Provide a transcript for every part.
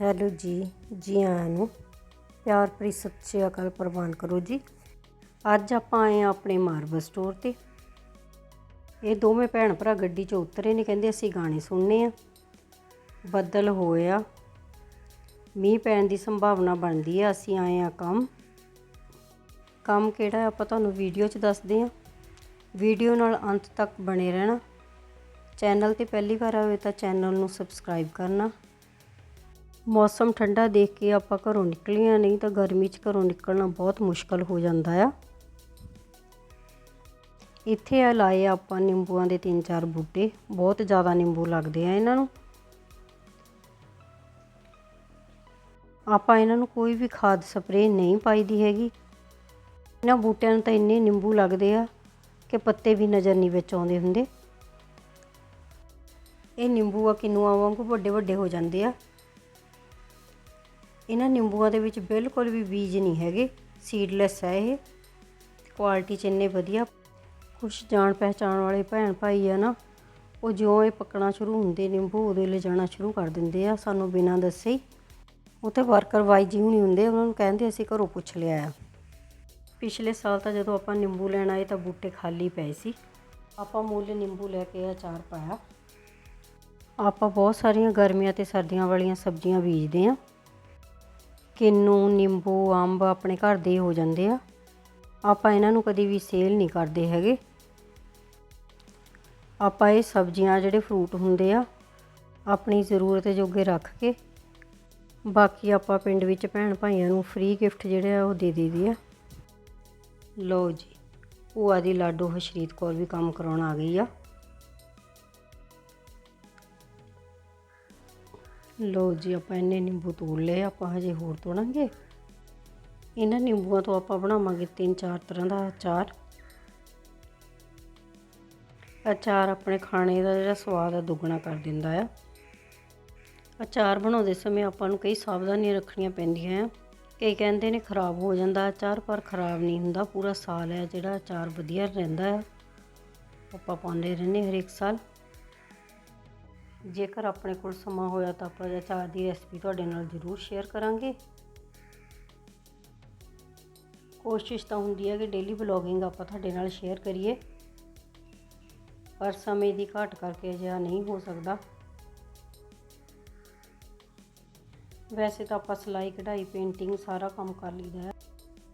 Hello ਜੀ ਜੀ ਆਇਆਂ ਨੂੰ ਪਿਆਰ ਭਰੀ ਸਤਿ ਸ਼੍ਰੀ ਅਕਾਲ ਪ੍ਰਵਾਨ ਕਰੋ ਜੀ। ਅੱਜ ਆਪਾਂ ਆਏ ਆ ਆਪਣੇ ਮਾਰਬਲ ਸਟੋਰ ਤੇ। ਇਹ ਦੋਵੇਂ ਭੈਣ ਭਰਾ ਗੱਡੀ 'ਚੋਂ ਉਤਰੇ ਨੇ, ਕਹਿੰਦੇ ਅਸੀਂ ਗਾਣੇ ਸੁਣਨੇ ਆ। ਬੱਦਲ ਹੋਇਆ ਮੀਂਹ ਪੈਣ ਦੀ ਸੰਭਾਵਨਾ ਬਣਦੀ ਆ, ਅਸੀਂ ਆਏ ਆ ਕੰਮ। ਕੰਮ ਕਿਹੜਾ ਆਪਾਂ ਤੁਹਾਨੂੰ ਵੀਡੀਓ 'ਚ ਦੱਸਦੇ ਆ ਵੀਡੀਓ ਨਾਲ ਅੰਤ ਤੱਕ ਬਣੇ ਰਹਿਣਾ। ਚੈਨਲ ਤੇ ਪਹਿਲੀ ਵਾਰ ਆਵੇ ਤਾਂ ਚੈਨਲ ਨੂੰ ਸਬਸਕ੍ਰਾਈਬ ਕਰਨਾ। ਮੌਸਮ ਠੰਡਾ ਦੇਖ ਕੇ ਆਪਾਂ ਘਰੋਂ ਨਿਕਲੀਆਂ ਨਹੀਂ ਤਾਂ ਗਰਮੀ 'ਚ ਘਰੋਂ ਨਿਕਲਣਾ ਬਹੁਤ ਮੁਸ਼ਕਲ ਹੋ ਜਾਂਦਾ ਆ। ਇੱਥੇ ਆ ਲਾਏ ਆਪਾਂ ਨਿੰਬੂਆਂ ਦੇ ਤਿੰਨ ਚਾਰ ਬੂਟੇ। ਬਹੁਤ ਜ਼ਿਆਦਾ ਨਿੰਬੂ ਲੱਗਦੇ ਆ ਇਹਨਾਂ ਨੂੰ। ਆਪਾਂ ਇਹਨਾਂ ਨੂੰ ਕੋਈ ਵੀ ਖਾਦ ਸਪਰੇਅ ਨਹੀਂ ਪਾਈਦੀ ਹੈਗੀ। ਇਹਨਾਂ ਬੂਟਿਆਂ ਨੂੰ ਤਾਂ ਇੰਨੇ ਨਿੰਬੂ ਲੱਗਦੇ ਆ ਕਿ ਪੱਤੇ ਵੀ ਨਜ਼ਰ ਨਹੀਂ ਵਿੱਚ ਆਉਂਦੇ ਹੁੰਦੇ। ਇਹ ਨਿੰਬੂ ਆ ਕਿਨੂਆਂ ਵਾਂਗੂ ਵੱਡੇ ਵੱਡੇ ਹੋ ਜਾਂਦੇ ਆ। ਇਹਨਾਂ ਨਿੰਬੂਆਂ ਦੇ ਵਿੱਚ ਬਿਲਕੁਲ ਵੀ ਬੀਜ ਨਹੀਂ ਹੈਗੇ ਸੀਡਲੈਸ ਹੈ ਇਹ। ਕੁਆਲਿਟੀ ਚ ਇੰਨੇ ਵਧੀਆ ਕੁਝ ਜਾਣ ਪਹਿਚਾਣ ਵਾਲੇ ਭੈਣ ਭਾਈ ਆ ਨਾ, ਉਹ ਜਿਉਂ ਇਹ ਪੱਕਣਾ ਸ਼ੁਰੂ ਹੁੰਦੇ ਨਿੰਬੂ, ਉਹਦੇ ਲੈ ਜਾਣਾ ਸ਼ੁਰੂ ਕਰ ਦਿੰਦੇ ਆ, ਸਾਨੂੰ ਬਿਨਾਂ ਦੱਸੇ ਹੀ। ਉੱਥੇ ਵਰਕਰ ਵਾਈਜ ਹੀ ਨਹੀਂ ਹੁੰਦੇ, ਉਹਨਾਂ ਨੂੰ ਕਹਿੰਦੇ ਅਸੀਂ ਘਰੋਂ ਪੁੱਛ ਲਿਆ ਆ। ਪਿਛਲੇ ਸਾਲ ਤਾਂ ਜਦੋਂ ਆਪਾਂ ਨਿੰਬੂ ਲੈਣ ਆਏ ਤਾਂ ਬੂਟੇ ਖਾਲੀ ਪਏ ਸੀ। ਆਪਾਂ ਮੁੱਲ ਨਿੰਬੂ ਲੈ ਕੇ ਅਚਾਰ ਪਾਇਆ। ਆਪਾਂ ਬਹੁਤ ਸਾਰੀਆਂ ਗਰਮੀਆਂ ਤੇ ਸਰਦੀਆਂ ਵਾਲੀਆਂ ਸਬਜ਼ੀਆਂ ਬੀਜਦੇ ਆ। ਕਿੰਨੂ, ਨਿੰਬੂ, ਅੰਬ ਆਪਣੇ ਘਰ ਦੇ ਹੋ ਜਾਂਦੇ ਆ। ਆਪਾਂ ਇਹਨਾਂ ਨੂੰ ਕਦੀ ਵੀ ਸੇਲ ਨਹੀਂ ਕਰਦੇ ਹੈਗੇ। ਆਪਾਂ ਇਹ ਸਬਜ਼ੀਆਂ ਜਿਹੜੇ ਫਰੂਟ ਹੁੰਦੇ ਆ, ਆਪਣੀ ਜ਼ਰੂਰਤ ਜੋਗੇ ਰੱਖ ਕੇ, ਬਾਕੀ ਆਪਾਂ ਪਿੰਡ ਵਿੱਚ ਭੈਣ ਭਾਈਆਂ ਨੂੰ ਫ੍ਰੀ ਗਿਫਟ ਜਿਹੜੇ ਆ ਉਹ ਦੇ ਦੇਈਦੇ ਆ। ਲਓ ਜੀ, ਭੂਆ ਦੀ ਲਾਡੋ ਹਸ਼ਰੀਤ ਕੌਰ ਵੀ ਕੰਮ ਕਰਾਉਣ ਆ ਗਈ ਆ। ਲਓ ਜੀ, ਆਪਾਂ ਇੰਨੇ ਨਿੰਬੂ ਤੋੜ ਲਏ, ਆਪਾਂ ਹਜੇ ਹੋਰ ਤੋੜਾਂਗੇ। ਇਹਨਾਂ ਨਿੰਬੂਆਂ ਤੋਂ ਆਪਾਂ ਬਣਾਵਾਂਗੇ ਤਿੰਨ ਚਾਰ ਤਰ੍ਹਾਂ ਦਾ ਅਚਾਰ। ਅਚਾਰ ਆਪਣੇ ਖਾਣੇ ਦਾ ਜਿਹੜਾ ਸਵਾਦ ਆ, ਦੁੱਗਣਾ ਕਰ ਦਿੰਦਾ ਆ। ਅਚਾਰ ਬਣਾਉਂਦੇ ਸਮੇਂ ਆਪਾਂ ਨੂੰ ਕਈ ਸਾਵਧਾਨੀਆਂ ਰੱਖਣੀਆਂ ਪੈਂਦੀਆਂ ਆ। ਕਈ ਕਹਿੰਦੇ ਨੇ ਖਰਾਬ ਹੋ ਜਾਂਦਾ ਅਚਾਰ, ਪਰ ਖਰਾਬ ਨਹੀਂ ਹੁੰਦਾ। ਪੂਰਾ ਸਾਲ ਹੈ ਜਿਹੜਾ ਅਚਾਰ ਵਧੀਆ ਰਹਿੰਦਾ ਆ। ਆਪਾਂ ਪਾਉਂਦੇ ਰਹਿੰਦੇ ਹਰੇਕ ਸਾਲ। ਜੇਕਰ ਆਪਣੇ ਕੋਲ ਸਮਾਂ ਹੋਇਆ ਤਾਂ ਆਪਾਂ ਅਚਾਰ ਦੀ ਰੈਸਪੀ ਤੁਹਾਡੇ ਨਾਲ ਜ਼ਰੂਰ ਸ਼ੇਅਰ ਕਰਾਂਗੇ। ਕੋਸ਼ਿਸ਼ ਤਾਂ ਹੁੰਦੀ ਹੈ ਕਿ ਡੇਲੀ ਵਲੌਗਿੰਗ ਆਪਾਂ ਤੁਹਾਡੇ ਨਾਲ ਸ਼ੇਅਰ ਕਰੀਏ। ਪਰ ਸਮੇਂ ਦੀ ਘਾਟ ਕਰਕੇ ਅਜਿਹਾ ਨਹੀਂ ਹੋ ਸਕਦਾ। ਵੈਸੇ ਤਾਂ ਆਪਾਂ ਸਿਲਾਈ ਕਢਾਈ ਪੇਂਟਿੰਗ ਸਾਰਾ ਕੰਮ ਕਰ ਲਈਦਾ ਹੈ।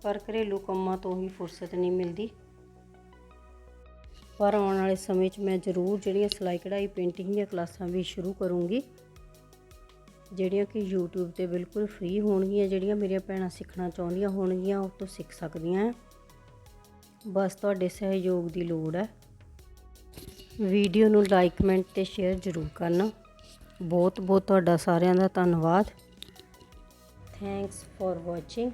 ਪਰ ਘਰੇਲੂ ਕੰਮਾਂ ਤੋਂ ਹੀ ਫੁਰਸਤ ਨਹੀਂ ਮਿਲਦੀ। ਪਰ ਆਉਣ ਵਾਲੇ ਸਮੇਂ 'ਚ ਮੈਂ ਜ਼ਰੂਰ ਜਿਹੜੀਆਂ ਸਿਲਾਈ ਕਢਾਈ ਪੇਂਟਿੰਗ ਦੀਆਂ ਕਲਾਸਾਂ ਵੀ ਸ਼ੁਰੂ ਕਰੂੰਗੀ। ਜਿਹੜੀਆਂ ਕਿ YouTube ਤੇ ਬਿਲਕੁਲ ਫ੍ਰੀ ਹੋਣਗੀਆਂ, ਜਿਹੜੀਆਂ ਮੇਰੀਆਂ ਭੈਣਾਂ ਸਿੱਖਣਾ ਚਾਹੁੰਦੀਆਂ ਹੋਣਗੀਆਂ, ਉਹ ਤੋਂ ਸਿੱਖ ਸਕਦੀਆਂ ਬਸ ਤੁਹਾਡੇ ਸਹਿਯੋਗ ਦੀ ਲੋੜ ਹੈ ਵੀਡੀਓ ਨੂੰ ਲਾਈਕ ਕਮੈਂਟ ਤੇ ਸ਼ੇਅਰ ਜ਼ਰੂਰ ਕਰਨਾ। ਬਹੁਤ ਬਹੁਤ ਤੁਹਾਡਾ ਸਾਰਿਆਂ ਦਾ ਧੰਨਵਾਦ। Thanks for watching